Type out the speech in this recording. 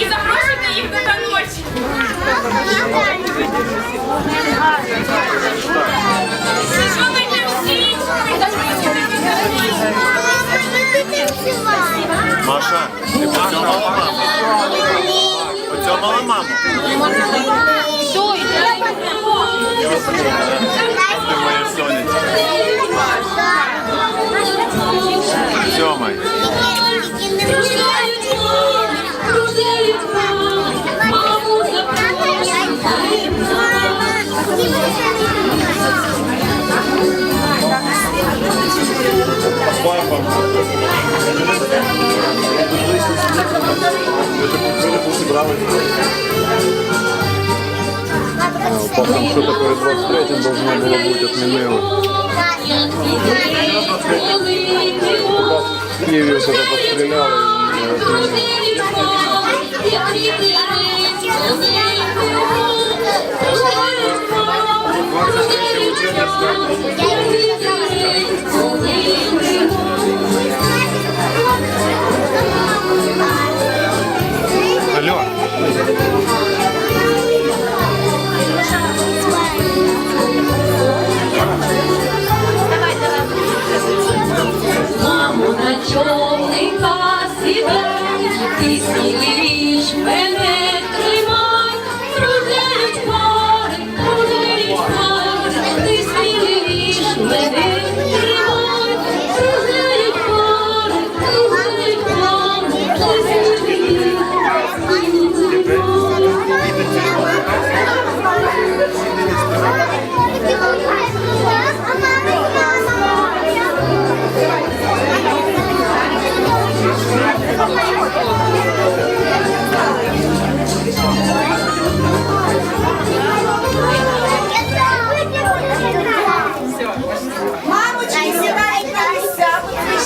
і запрошуйте їх до таночі. Шукайте всі, запрошуйте до таночі. Маша, ти поцьомала маму? Поцьомала маму? Ти Потом что-то перед 23 должно было быть отменено. В Киеве вот это постреляли и. човника сідай, ти сміліш мене